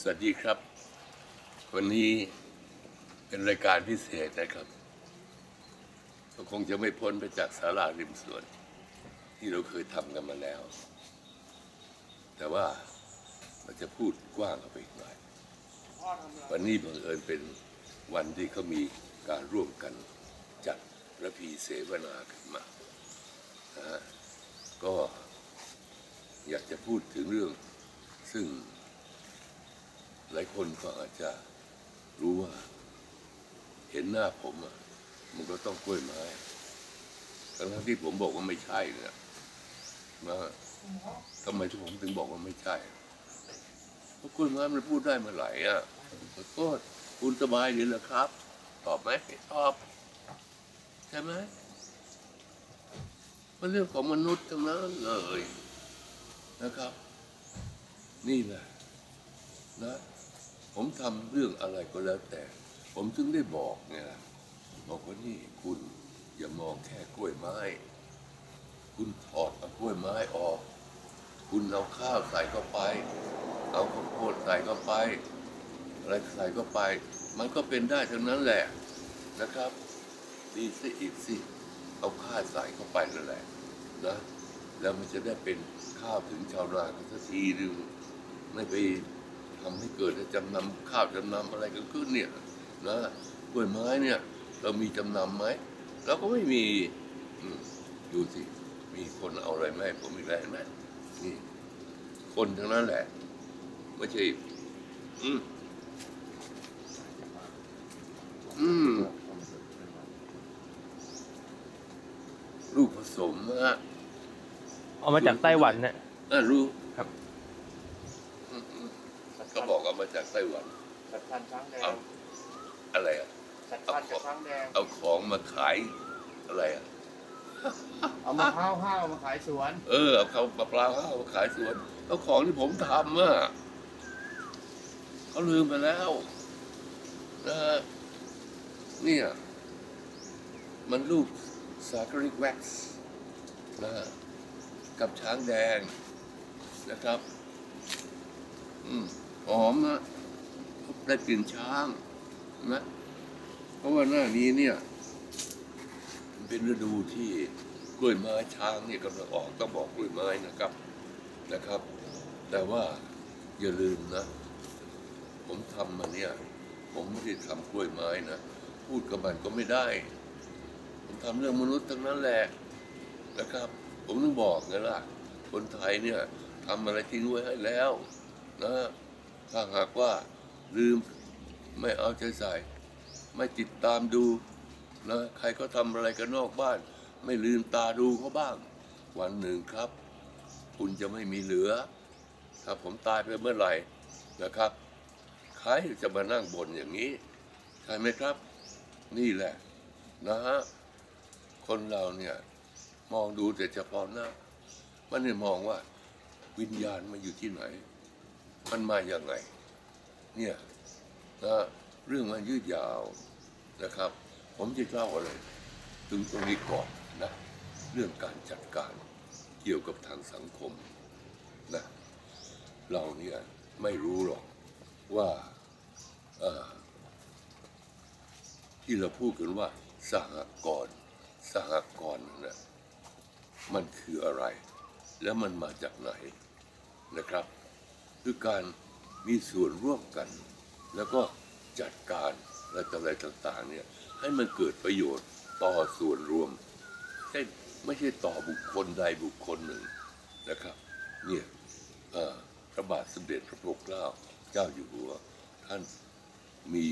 สวัสดีครับ วันนี้เป็นรายการพิเศษนะครับก็คงจะไม่พ้นไปจากสาราริมสวน ที่เราเคยทำกันมาแล้ว แต่ว่าเราจะพูดกว้างออกไปอีกหน่อย วันนี้บังเอิญเป็นวันที่เขามีการร่วมกันจัดระพีเสวนาขึ้นมานะก็อยากจะพูดถึงเรื่องซึ่ง หลายคนก็อาจจะรู้ว่า เห็นหน้าผมอะ มันก็ต้องกล้วยไม้ทั้งที่ผมบอกว่าไม่ใช่เนี่ยนะทำไมที่ผมถึงบอกว่าไม่ใช่เพราะกล้วยไม้มันพูดได้เมื่อไหร่อะขอโทษคุณสบายดีเหรอครับ ตอบไหมตอบใช่ไหมมันเรื่องของมนุษย์ทั้งนั้นเลยนะครับ นี่แหละนะ ผมทำเรื่องอะไรก็แล้วแต่ ผมถึงได้บอกไงล่ะบอกว่านี่คุณอย่ามองแค่กล้วยไม้ คุณถอดเอากล้วยไม้ออก คุณเอาข้าวใส่เข้าไป เอาข้าวโพดใส่เข้าไป อะไรใส่เข้าไป มันก็เป็นได้ทั้งนั้นแหละนะครับดีสิอีกสิเอาข้าวใส่เข้าไปนั่นแหละนะแล้วมันจะได้เป็นข้าวถึงชาวนากันสักทีหนึงไม่ไป ทำให้เกิดจำนำข้าวจำนำอะไรกันขึ้นเนี่ยนะกล้วยไม้เนี่ย เรามีจำนำไหมเราก็ไม่มีอืมดูสิมีคนเอาอะไรมาให้ผมอีกแล้วเห็นไหมนี่ คนทั้งนั้นแหละไม่ใช่อืมอืมลูกผสมฮะเอามาจากไต้หวันเนี่ยอะรู้ ครับ อืมอืมเขา บอกเอามาจากไต้หวันสัตว์พันธุ์ช้างแดเอางอะไรอะสัตว์พันธุ์กับช้างแดงเอาของมาขายอะไรอะเอามะพร้าวห้าวมาขายสวน เออเอาเขามะพร้าวห้าวมาขายสวนเอาของที่ผมทำอะเขาลืมไปแล้วนะฮะเนี่ย มันรูปซากริกแว็กซ์นะฮะกับช้างแดงนะครับ อืม หอมนะได้กลิ่นช้างนะเพราะว่าหน้านี้เนี่ยเป็นฤดูที่กล้วยไม้ช้างเนี่ยกำลังออกต้องบอกกล้วยไม้นะครับนะครับ แต่ว่าอย่าลืมนะ ผมทำมาเนี่ย ผมไม่ได้ทำกล้วยไม้นะ พูดกับมันก็ไม่ได้ ผมทำเรื่องมนุษย์ทั้งนั้นแหละนะครับ ผมต้องบอกไงล่ะ คนไทยเนี่ยทำอะไรทิ้งไว้ให้แล้วนะ ถ้าหากว่าลืมไม่เอาใจใส่ ไม่ติดตามดูนะใครก็ทำอะไรกันนอกบ้าน ไม่ลืมตาดูเขาบ้าง วันหนึ่งครับ คุณจะไม่มีเหลือ ถ้าผมตายไปเมื่อไหร่นะครับ ใครจะมานั่งบ่นอย่างนี้ ใช่ไหมครับ นี่แหละ นะฮะ คนเราเนี่ยมองดูแต่เฉพาะหน้า มันไม่มองว่าวิญญาณมันอยู่ที่ไหน มันมาอย่างไง เนี่ยนะเรื่องมันยืดยาวนะครับ ผมจะเล่าอะไรถึงตรงนี้ก่อนนะเรื่องการจัดการเกี่ยวกับทางสังคมนะเราเนี่ยไม่รู้หรอกว่าที่เราพูดกันว่าสหกรณ์สหกรณ์นั่นนะมันคืออะไร แล้วมันมาจากไหนนะครับ คือการมีส่วนร่วมกัน แล้วก็จัดการอะไรต่อะไรต่างๆเนี่ยให้มันเกิดประโยชน์ต่อส่วนรวมใช่ไม่ใช่ต่อบุคคลใดบุคคลหนึ่งนะครับเนี่ยพระบาทสมเด็จพระปกเกล้าเจ้าอยู่หัว ท่านมี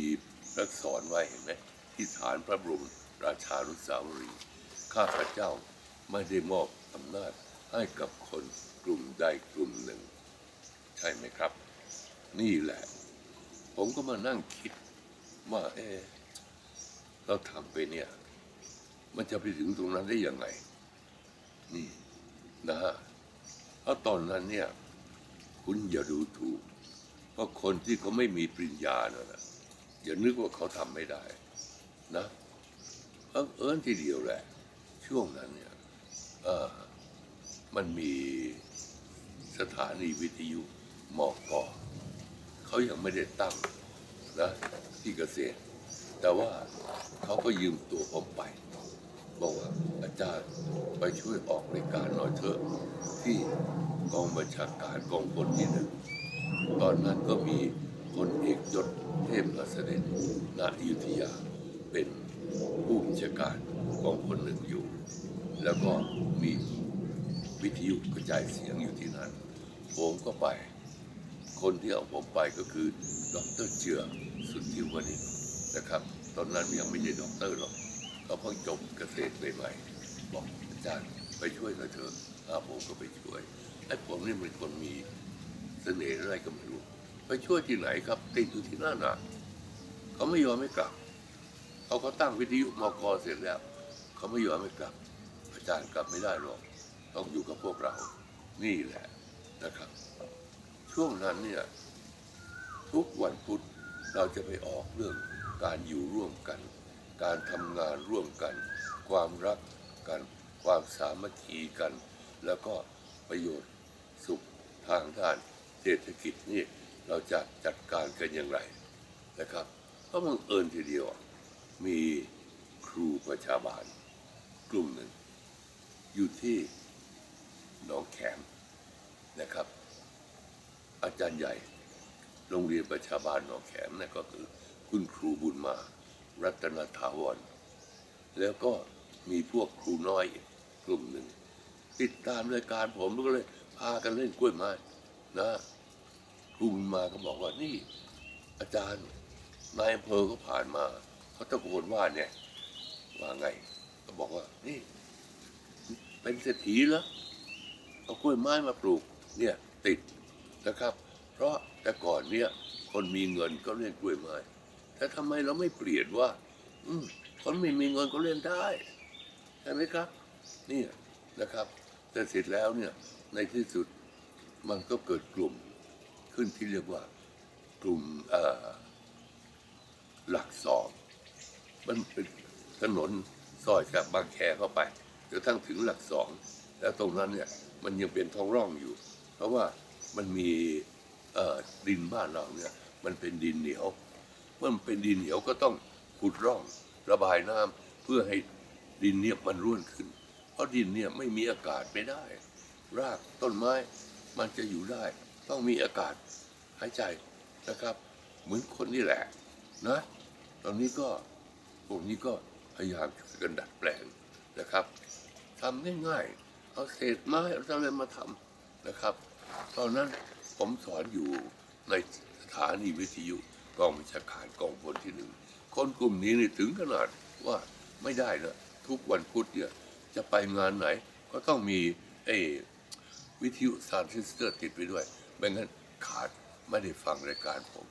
รักษรไว้เห็นไหมที่ฐานพระบรมราชานุสาวรีย์ข้าพเจ้าไม่ได้มอบอำนาจให้กับคนกลุ่มใดกลุ่มหนึ่ง ช่ไหมครับ นี่แหละ ผมก็มานั่งคิดว่าเอะเราทำไปเนี่ย มันจะไปถึงตรงนั้นได้ยังไง นี่นะฮะเพราะตอนนั้นเนี่ย คุณอย่าดูถูกเพราะคนที่เขาไม่มีปริญญาเนะนะอย่านึกว่าเขาทำไม่ได้ นะเอิญเอิญทีเดียวแหละ ช่วงนั้นเนี่ยเออมันมีสถานีวิทยุ มอกอเขายังไม่ได้ตั้งนะที่เกษตร แต่ว่าเขาก็ยืมตัวผมไป บอกว่าอาจารย์ไปช่วยออกรายการหน่อยเถอะที่กองบัญชาการกองพลที่หนึ่งตอนนั้นก็มีพลเอกยศเทพอัสเดนณอยุธยาเป็นผู้บัญชาการกองพลหนึ่งอยู่ แล้วก็มีวิทยุกระจายเสียงอยู่ที่นั่นผมก็ไป คนที่เอาผมไปก็คือดรเจือสุทธิวณิชนะครับ ตอนนั้นยังไม่ใช่ด็อกเตอร์หรอกเขาเพิ่งจบเกษตรใหม่ๆบอกอาจารย์ไปช่วยหน่อยเถอะอาผมก็ไปช่วยไอ้ผมนี่มันคนมีเสน่ห์อะไรก็ไม่รู้ ไปช่วยที่ไหนครับ ติดอยู่ที่นั่นน่ะเขาไม่ยอมไม่กลับเขาก็ตั้งวิทยุมกเสร็จแล้วเขาไม่ยอมไม่กลับ อาจารย์กลับไม่ได้หรอกต้องอยู่กับพวกเรา นี่แหละนะครับ ช่วงนั้นเนี่ย ทุกวันพุธเราจะไปออกเรื่องการอยู่ร่วมกัน การทำงานร่วมกัน ความรักกัน ความสามัคคีกัน แล้วก็ประโยชน์สุขทางด้านเศรษฐกิจนี่เราจะจัดการกันอย่างไรนะครับเพราะบังเอิญทีเดียวมีครูประชาบาลกลุ่มหนึ่ง อยู่ที่หนองแขมนะครับ อาจารย์ใหญ่ โรงเรียนประชาบาลหนองแขมนั่นก็คือคุณครูบุญมา รัตนถาวร แล้วก็มีพวกครูน้อยอีกกลุ่มหนึ่ง ติดตามรายการผมก็เลยพากันเล่นกล้วยไม้นะครูบุญมาก็บอกว่านี่ อาจารย์นายอำเภอก็ผ่านมาเขาตะโกนว่าเนี่ยว่าไง ก็บอกว่านี่ เป็นเศรษฐีเหรอเอากล้วยไม้มาปลูก เนี่ย ติด นะครับ เพราะแต่ก่อนเนี่ยคนมีเงินก็เล่นกล้วยไม้แต่ทำไมเราไม่เปลี่ยนว่า อืคนไม่มีเงินก็เล่นได้ใช่ไหมครับ นี่นะครับแต่เสร็จแล้วเนี่ยในที่สุดมันก็เกิดกลุ่มขึ้นที่เรียกว่ากลุ่มหลักสองมันเป็นถนนซอยจากบางแคเข้าไปจนทั้งถึงหลักสอง แล้วตรงนั้นเนี่ยมันยังเป็นท้องร่องอยู่ เพราะว่า มันมีดินบ้านเราเนี่ย มันเป็นดินเหนียวเมื่อมันเป็นดินเหนียวก็ต้องขุดร่องระบายน้ำเพื่อให้ดินเนี่ยมันร่วนขึ้น เพราะดินเนี่ยไม่มีอากาศไม่ได้ รากต้นไม้มันจะอยู่ได้ ต้องมีอากาศหายใจนะครับ เหมือนคนนี่แหละนะตอนนี้ก็พวกนี้ก็พยายามช่วยกันดัดแปลงนะครับทำง่ายๆเอาเศษไม้เอาอะไรมาทำนะครับ ตอนนั้นผมสอนอยู่ในสถานีวิทยุกองบัญชาการกองพลที่หนึ่ง คนกลุ่มนี้นี่ถึงขนาดว่าไม่ได้นะทุกวันพุธเนี่ยจะไปงานไหน ก็ต้องมีไอ้วิทยุซานซิสเตอร์ติดไปด้วยไม่งั้นขาดไม่ได้ฟังรายการผม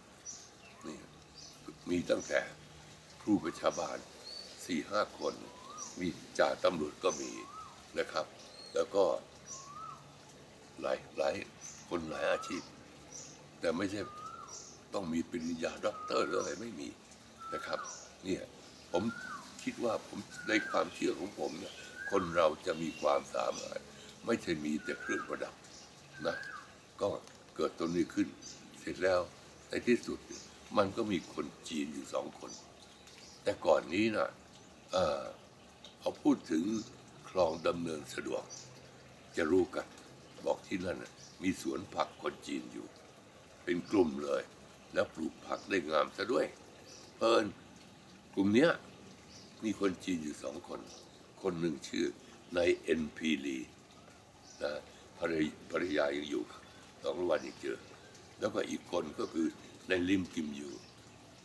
นี่มีตั้งแต่ครูประชาบาลสี่ห้าคน มีจ่าตำรวจก็มีนะครับ แล้วก็ หลายหลายคนหลายอาชีพ แต่ไม่ใช่ต้องมีปริญญาด็อกเตอร์หรืออะไรไม่มีนะครับเนี่ยผมคิดว่าผมในความเชื่อของผมเนี่ยคนเราจะมีความสามารถ ไม่ใช่มีแต่เครื่องประดับนะก็เกิดตัวนี้ขึ้น เสร็จแล้วในที่สุดมันก็มีคนจีนอยู่สองคน แต่ก่อนนี้นะเออเขาพูดถึงคลองดำเนินสะดวกจะรู้กัน บอกที่นั่นมีสวนผักคนจีนอยู่ เป็นกลุ่มเลย แล้วปลูกผักได้งามซะด้วย เพลินกลุ่มเนี้ยมีคนจีนอยู่สองคน คนหนึ่งชื่อนายเอ็นพีลีนะภรรยภรรยายังอยู่สองวันยังเจอ แล้วก็อีกคนก็คือนายลิมกิมยู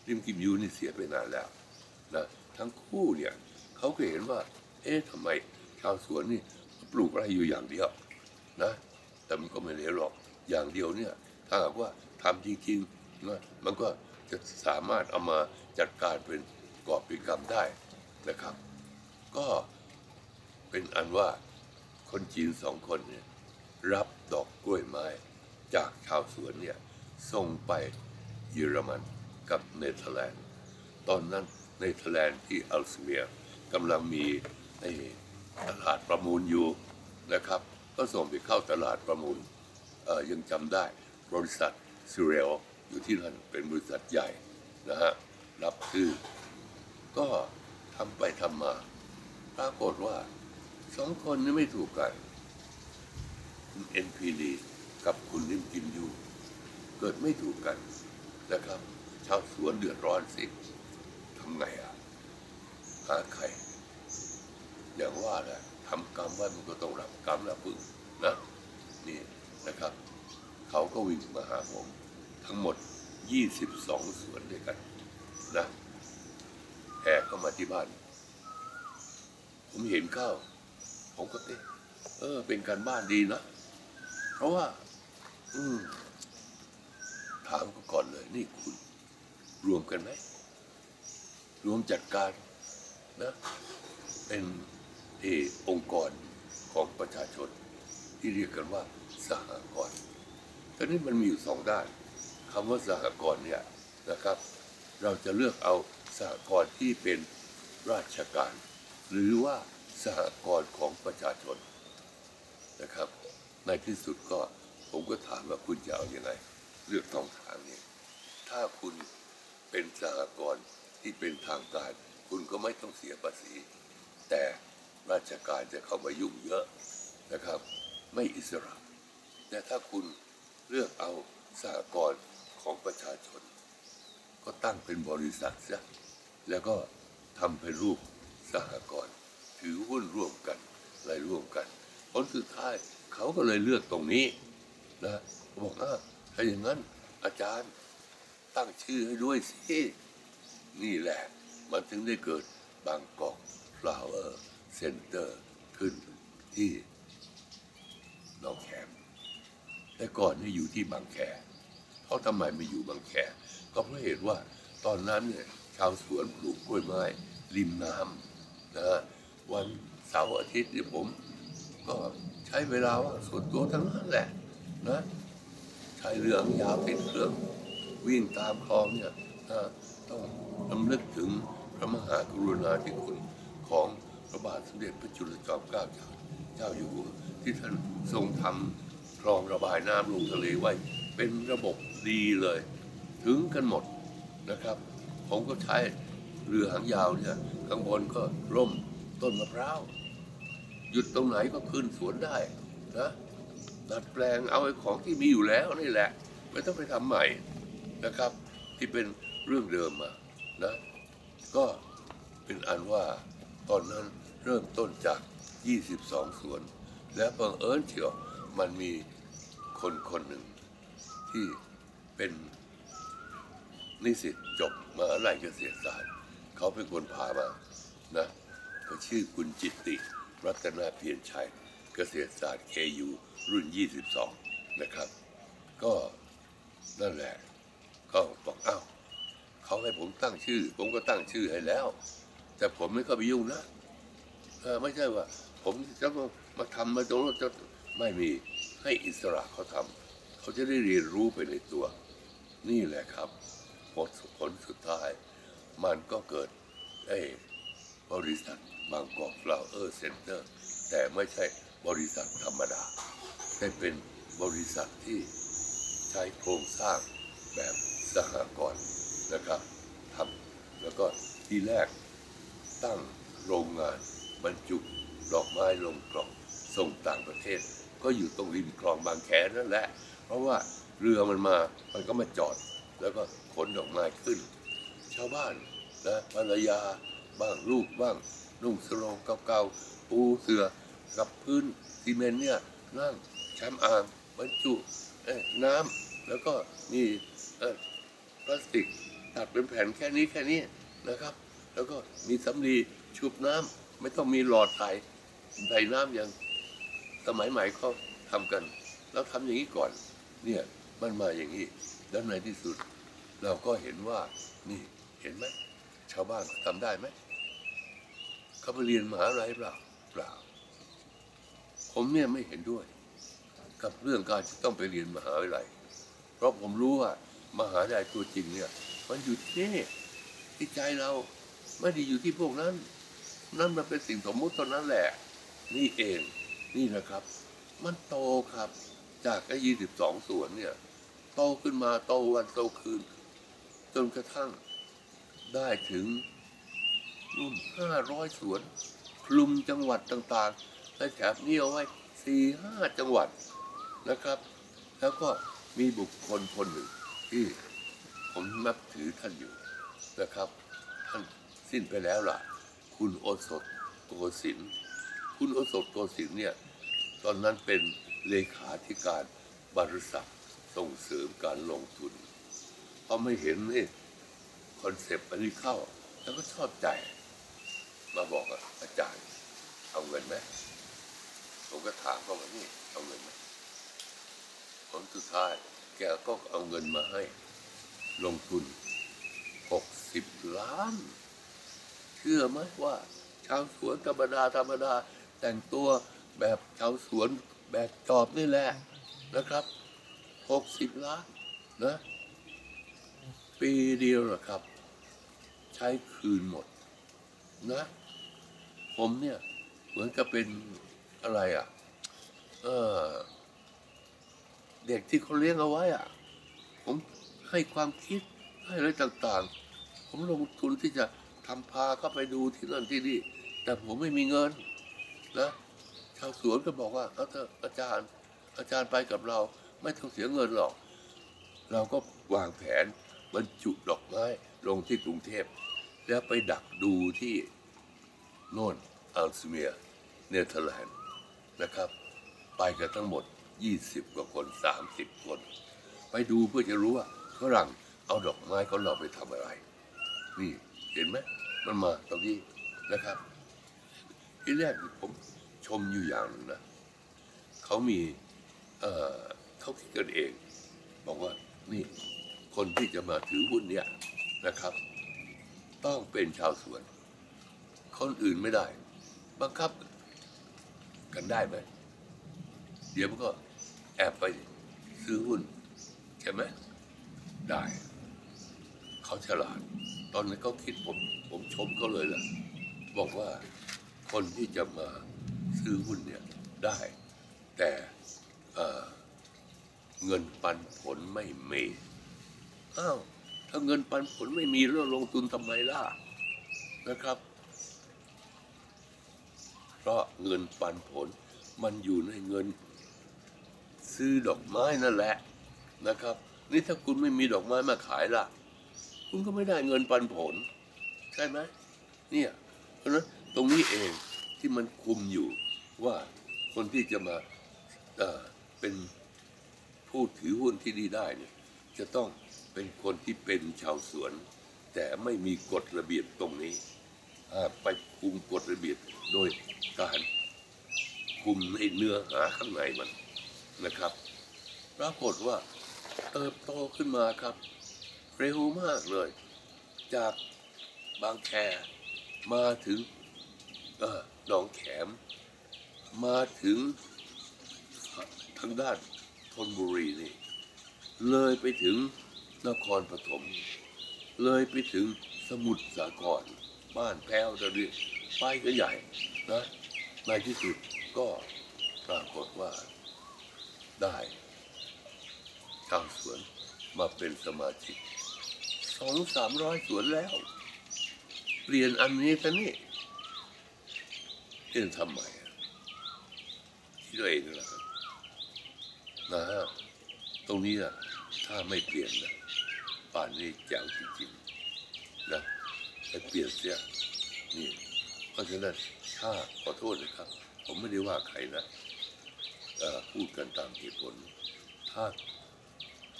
ลิมกิมยูนี่เสียไปนานแล้วนะทั้งคู่เนี่ยเขาก็เห็นว่า เอ๊ะทำไมชาวสวนนี่ปลูกอะไรอยู่อย่างเดียวนะ แต่มันก็ไม่เหลวหรอกอย่างเดียวเนี่ย ถ้าหากว่าทำจริงๆนะมันก็จะสามารถเอามาจัดการเป็นกอบเป็นกรรมได้นะครับ ก็เป็นอันว่าคนจีนสองคนเนี่ยรับดอกกล้วยไม้จากชาวสวนเนี่ยส่งไปเยอรมันกับเนเธอร์แลนด์ ตอนนั้นเนเธอร์แลนด์ที่อัลสเมียกำลังมีไอ้ตลาดประมูลอยู่นะครับ ก็ส่งไปเข้าตลาดประมูลยังจำได้บริษัทซิเรลอยู่ที่นั่นเป็นบริษัทใหญ่นะฮะรับซื้อ ก็ทำไปทำมาปรากฏว่าสองคนนี้ไม่ถูกกันคุณ NPD กับคุณนิมกินยูเกิดไม่ถูกกันนะครับชาวสวนเดือดร้อนสิทำไงอะหาใครอย่างว่าแหละ ทำกรรมไว้มันก็ต้องรับกรรมรับผึงนะนี่นะครับ เขาก็วิ่งมาหาผม ทั้งหมด 22 สวนด้วยกันนะแห่เข้ามาที่บ้าน ผมเห็นเข้า ผมก็เอ๊ะเออ เป็นการบ้านดีนะ เพราะว่า อืมถามก็ก่อนเลย นี่คุณ รวมกันไหม รวมจัดการนะ เป็น เออองค์กรของประชาชน ที่เรียกกันว่าสหกรณ์ตอนนี้มันมีอยู่สองด้านคำว่าสหกรณ์เนี่ยนะครับ เราจะเลือกเอาสหกรณ์ที่เป็นราชการ หรือว่าสหกรณ์ของประชาชนนะครับ ในที่สุดก็ผมก็ถามว่าคุณจะเอาอยัางไงเลือกสองทางนี้ถ้าคุณเป็นสหกรณ์ที่เป็นทางการ คุณก็ไม่ต้องเสียภาษี แต่ ราชการจะเข้ามายุ่งเยอะนะครับ ไม่อิสระ แต่ถ้าคุณเลือกเอาสหกรณ์ของประชาชน ก็ตั้งเป็นบริษัทซะแล้วก็ทำเป็นรูปสหกรณ์ถือหุ้นร่วมกันอะไรร่วมกันผลสุดท้ายเขาก็เลยเลือกตรงนี้นะบอกอ่าถ้าอย่างนั้นอาจารย์ตั้งชื่อให้ด้วยสิ นี่แหละ มันถึงได้เกิดบางกอกไฟเออ flower center ขึ้นที่หนองแขมแต่ก่อนนี่อยู่ที่บางแคเพราะทำไมไม่อยู่บางแคก็เพราะเหตุว่าตอนนั้นเนี่ยชาวสวนปลูกกล้วยไม้ริมน้ำนะฮะวันเสาร์อาทิตย์เนี่ยผม ก็ใช้เวลาว่างส่วนตัวทั้งนั้นแหละนะใช้เรือยาวติดเครื่องวิ่งตามคลองเนี่ยนะต้องรำลึกถึงพระมหากรุณาธิคุณของ พระบาทสมเด็จพระจุลจอมเกล้าเจ้าเจ้าอยู่หัวที่ท่านทรงทำคลองระบายน้ำลงทะเลไว้เป็นระบบดีเลย ถึงกันหมดนะครับ ผมก็ใช้เรือหางยาวเนี่ยข้างบนก็ร่มต้นมะพร้าวหยุดตรงไหนก็ขึ้นสวนได้นะดัดแปลงเอาไอ้ของที่มีอยู่แล้วนี่แหละ ไม่ต้องไปทำใหม่นะครับ ที่เป็นเรื่องเดิมมานะ ก็เป็นอันว่าตอนนั้น เริ่มต้นจาก 22 สวน และบังเอิญเชียวมันมีคนคนหนึ่ง ที่เป็นนิสิตจบมาลัยเกษตรศาสตร์ เขาเป็นคนพามานะก็ชื่อคุณจิตติ รัตนาเพียรชัย เกษตรศาสตร์ KU รุ่น 22 นะครับ ก็นั่นแหละ ก็บอกอ้าวเขาให้ผมตั้งชื่อ ผมก็ตั้งชื่อให้แล้ว แต่ผมไม่เข้าไปยุ่งนะ เออไม่ใช่ว่า ผมจะมาทำมาตรงนั้นจะไม่มีให้อิสระเขาทำเขาจะได้เรียนรู้ไปในตัว นี่แหละครับผลผลสุดท้าย มันก็เกิดไอ้บริษัทบางกอกฟลาวเออร์เซ็นเตอร์ แต่ไม่ใช่บริษัทธรรมดาแต่เป็นบริษัทที่ใช้โครงสร้างแบบสหกรณ์นะครับทำแล้วก็ที่แรกตั้งโรงงาน บรรจุดอกไม้ลงกล่องส่งต่างประเทศ ก็อยู่ตรงริมคลองบางแคนั่นแหละ เพราะว่าเรือมันมา มันก็มาจอด แล้วก็ขนดอกไม้ขึ้น ชาวบ้านนะภรรยาบ้างลูกบ้างนุ่งสโรงเก่าๆปูเสือกับพื้นซีเมนต์เนี่ยนั่งแชมป์อ่างบรรจุน้ำแล้วก็นี่พลาสติกตัดเป็นแผ่นแค่นี้แค่นี้นะครับ แล้วก็มีสำลีชุบน้ำ ไม่ต้องมีหลอดใส่ใส่น้ำอย่างสมัยใหม่เขาทำกัน แล้วทำอย่างนี้ก่อน เนี่ยมันมาอย่างนี้แล้วในที่สุด เราก็เห็นว่านี่เห็นไหมชาวบ้านทำได้ไหมเขาไปเรียนมหาลัยเปล่าเปล่า ผมเนี่ยไม่เห็นด้วย กับเรื่องการจะต้องไปเรียนมหาวิทยาลัย เพราะผมรู้ว่ามหาวิทยาลัยตัวจริงเนี่ย มันอยู่ที่นี่ที่ใจเราไม่ได้อยู่ที่พวกนั้น นั่นมันเป็นสิ่งสมมุติเท่านั้นแหละ นี่เองนี่นะครับ มันโตครับ จากไอ้ยี่สิบสองส่วนเนี่ยโตโตขึ้นมาโตวันโตคืน จนกระทั่งได้ถึงรุ่นห้าร้อยสวนคลุมจังหวัดต่างๆและแถบนี้เอาไว้สี่ห้าจังหวัดนะครับ แล้วก็มีบุคคลคนหนึ่งที่ผมนับถือท่านอยู่นะครับ ท่านสิ้นไปแล้วล่ะ คุณโอสถโกสินคุณโอสถโกสินเนี่ยตอนนั้นเป็นเลขาธิการบริษัทส่งเสริมการลงทุนพอไม่เห็นนี่คอนเซปต์อันนี้เข้า แล้วก็ชอบใจ มาบอกอาจารย์เอาเงินไหมผมก็ถามเขาว่านี่เอาเงินไหมผลสุดท้ายแกก็เอาเงินมาให้ ลงทุนหกสิบล้าน ชื่อไหมว่า ชาวสวนธรรมดาธรรมดา แต่งตัวแบบชาวสวนแบบจอบนี่แหละนะครับหกสิบล้านนะ ปีเดียวเหรอครับ ใช้คืนหมด นะ ผมเนี่ย เหมือนกับเป็นอะไรอะ เออเด็กที่เขาเลี้ยงเอาไว้อะ ผมให้ความคิดให้อะไรต่าง ๆ ผมลงทุนที่จะ ทำพาเข้าไปดูที่นั่นที่นี่ แต่ผมไม่มีเงินนะชาวสวนก็บอกว่าเอาเถอะอาจารย์ อาจารย์ไปกับเรา ไม่ต้องเสียเงินหรอก เราก็วางแผนบรรจุดอกไม้ลงที่กรุงเทพ แล้วไปดักดูที่โน่นอัลสเมียร์เนเธอร์แลนด์นะครับ ไปกันทั้งหมด 20 กว่าคน 30 คน ไปดูเพื่อจะรู้ว่าฝรั่งเอาดอกไม้ของเราไปทำอะไร นี่ เห็นไหม มันมาตรงนี้นะครับที่แรกผมชมอยู่อย่างนึงนะเขามีเอ่อเขาคิดกันเอง บอกว่านี่คนที่จะมาถือหุ้นเนี่ยนะครับ ต้องเป็นชาวสวน คนอื่นไม่ได้ บังคับกันได้ไหมเดี๋ยวมันก็แอบไปซื้อหุ้นใช่ไหมได้ เขาฉลาด ตอนนั้นเขาคิดผมผมชมเขาเลยแหละบอกว่าคนที่จะมาซื้อหุ้นเนี่ยได้ แต่เอ่อเงินปันผลไม่มีอ้าวถ้าเงินปันผลไม่มีแล้วลงทุนทำไมล่ะนะครับ เพราะเงินปันผลมันอยู่ในเงิน ซื้อดอกไม้นั่นแหละนะครับ นี่ถ้าคุณไม่มีดอกไม้มาขายล่ะ คุณก็ไม่ได้เงินปันผล ใช่ไหมเนี่ยเพราะฉะนั้นตรงนี้เองที่มันคุมอยู่ว่าคนที่จะมาเอ่อเป็นผู้ถือหุ้นที่ดีได้เนี่ยจะต้องเป็นคนที่เป็นชาวสวน แต่ไม่มีกฎระเบียบตรงนี้ไปคุมกฎระเบียบโดยการคุมในเนื้อหาข้างในมันนะครับปรากฏว่าเติบโตขึ้นมาครับ เร็วมากเลย จากบางแคมาถึงเออหนองแขม มาถึงทางด้านธนบุรีนี่ เลยไปถึงนครปฐม เลยไปถึงสมุทรสาคร บ้านแพ้วตะเรียไปก็ใหญ่นะในที่สุดก็ปรากฏว่าได้ชาวสวนมาเป็นสมาชิก สองสามร้อยสวนแล้วเปลี่ยนอันนี้ซะนี่เปลี่ยนทำไมอะคิดตัวเองนะครับนะฮะตรงนี้นะถ้าไม่เปลี่ยนนะป่านนี้แจ๋วจริงๆนะไปเปลี่ยนเสียนี่เพราะฉะนั้นถ้าขอโทษนะครับ ผมไม่ได้ว่าใครนะเอ่อพูดกันตามเหตุผล ถ้า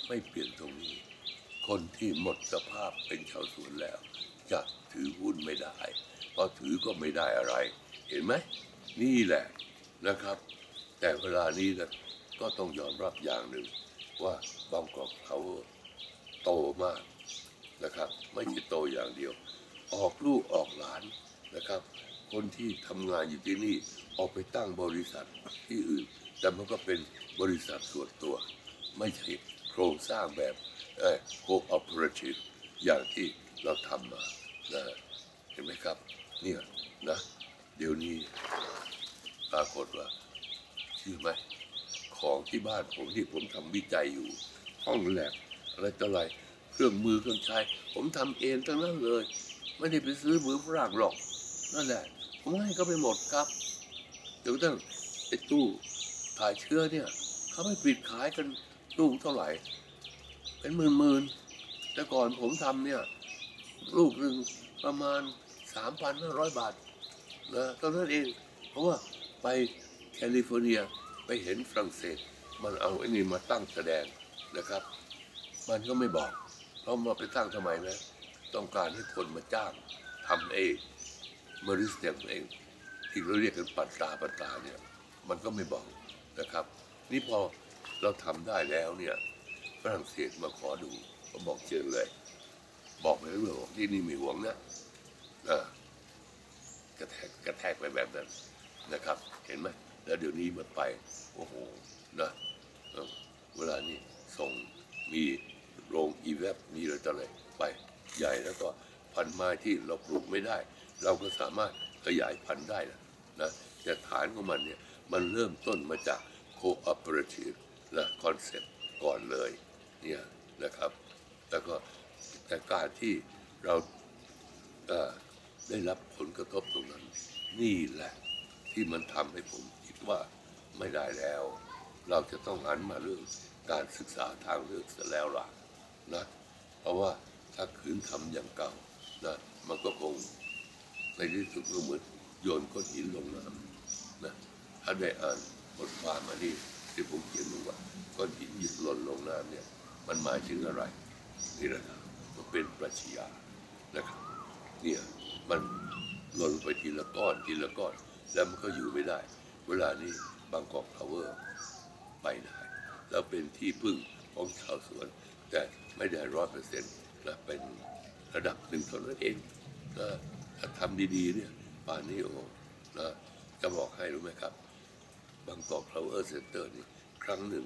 ไม่เปลี่ยนตรงนี้ คนที่หมดสภาพเป็นชาวสวนแล้ว จะถือหุ้นไม่ได้เพราะถือก็ไม่ได้อะไร เห็นไหมนี่แหละนะครับ แต่เวลานี้นะก็ต้องยอมรับอย่างหนึ่งว่าบางกอกเขาโตมากนะครับ ไม่ใช่โตอย่างเดียว ออกลูกออกหลานนะครับ คนที่ทำงานอยู่ที่นี่ออกไปตั้งบริษัทที่อื่น แต่มันก็เป็นบริษัทส่วนตัว ไม่ใช่โครงสร้างแบบ เอ่อ cooperative อย่างที่เราทำมานะเห็นไหมครับ เนี่ยนะ เดี๋ยวนี้ปรากฏว่าชื่อไหมของที่บ้านผมที่ผมทำวิจัยอยู่ ห้องแลบอะไรต่ออะไรเครื่องมือเครื่องใช้ ผมทำเองทั้งนั้นเลย ไม่ได้ไปซื้อมือฝรั่งหรอก นั่นแหละ ผมให้เขาไปหมดครับจนกระทั่งไอ้ตู้ถ่ายเชื้อเนี่ย เขาไม่ปิดขายกันลูกเท่าไหร่ เป็นหมื่นหมื่นๆแต่ก่อนผมทำเนี่ย ลูกหนึ่งประมาณสามพันห้าร้อยบาทนะตอนนั้นเอง เพราะว่าไปแคลิฟอร์เนียไปเห็นฝรั่งเศส มันเอาไอ้นี่มาตั้งแสดงนะครับ มันก็ไม่บอกเพราะมาไปตั้งทำไมนะ ต้องการให้คนมาจ้างทำเองมาริสเตียมเองที่เราเรียกกันปัตตาปัตตาเนี่ย มันก็ไม่บอกนะครับ นี่พอเราทำได้แล้วเนี่ย รั่งเศสมาขอดูก็บอกเชิญเลย บอกไปเลยบอกที่นี่มีหวงนะอ่ากระแทกกระแทกไปแบบนั้นนะครับ เห็นไหมแล้วเดี๋ยวนี้มันไป โอ้โหนะเวลานี้ส่งมีโรงอีเวฟมีอะไรต่ออะไรไปใหญ่แล้วก็พันไม้ที่เราปลูกไม่ได้ เราก็สามารถขยายพันธุ์ได้นะนะแต่ฐานของมันเนี่ย มันเริ่มต้นมาจาก cooperative และ concept ก่อนเลย เนี่ยนะครับ แล้วก็แต่การที่เราได้รับผลกระทบตรงนั้น นี่แหละที่มันทำให้ผมคิดว่าไม่ได้แล้ว เราจะต้องหันมาเรื่องการศึกษาทางเลือกเสียแล้วล่ะนะเพราะว่าถ้าคืนทำอย่างเก่านะมันก็คงในที่สุดก็เหมือนโยนก้อนหินลงน้ำนะถ้าได้อ่านบทความมานี่ที่ผมเขียนลงว่าก้อนหินหยุดหล่นลงน้ำเนี่ย มันหมายถึงอะไรนี่นะครับมันเป็นปรัชญานะครับเนี่ยมันหล่นไปทีละก้อนทีละก้อน แล้วมันก็อยู่ไม่ได้ เวลานี้บางกอกทาวเวอร์ไปได้แล้วเป็นที่พึ่งของชาวสวน แต่ไม่ได้ร้อยเปอร์เซ็นต์และเป็นระดับหนึ่งเท่านั้นเองนะถ้าทำดีๆเนี่ยป่านนี้โอ้นะจะบอกให้รู้ไหมครับ บางกอกทาวเวอร์เซ็นเตอร์นี่ครั้งหนึ่ง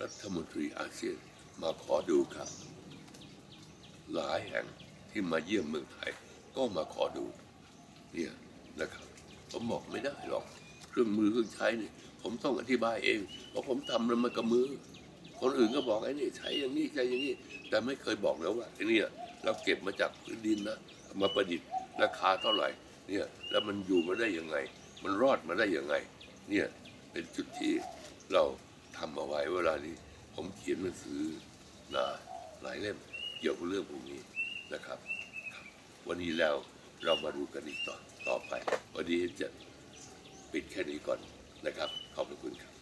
รัฐมนตรีอาเซียน มาขอดูครับ หลายแห่งที่มาเยี่ยมเมืองไทย ก็มาขอดู เนี่ยนะครับ ผมบอกไม่ได้หรอก เครื่องมือเครื่องใช้เนี่ยผมต้องอธิบายเอง เพราะผมทำมันมากับมือ คนอื่นก็บอกไอ้นี่ใช้อย่างนี้ใช้อย่างนี้ แต่ไม่เคยบอกแล้วว่าไอ้นี่เราเก็บมาจากพื้นดินนะมาประดิษฐ์ราคาเท่าไหร่ เนี่ย แล้วมันอยู่มาได้ยังไง มันรอดมาได้ยังไง เนี่ยเป็นจุดที่เราทำเอาไว้เวลานี้ ผมเขียนหนังสือ นะหลายเล่มเกี่ยวกับเรื่องพวกนี้นะครับ วันนี้แล้วเรามาดูกันอีกต่อต่อไป วันนี้จะปิดแค่นี้ก่อนนะครับ ขอบคุณครับ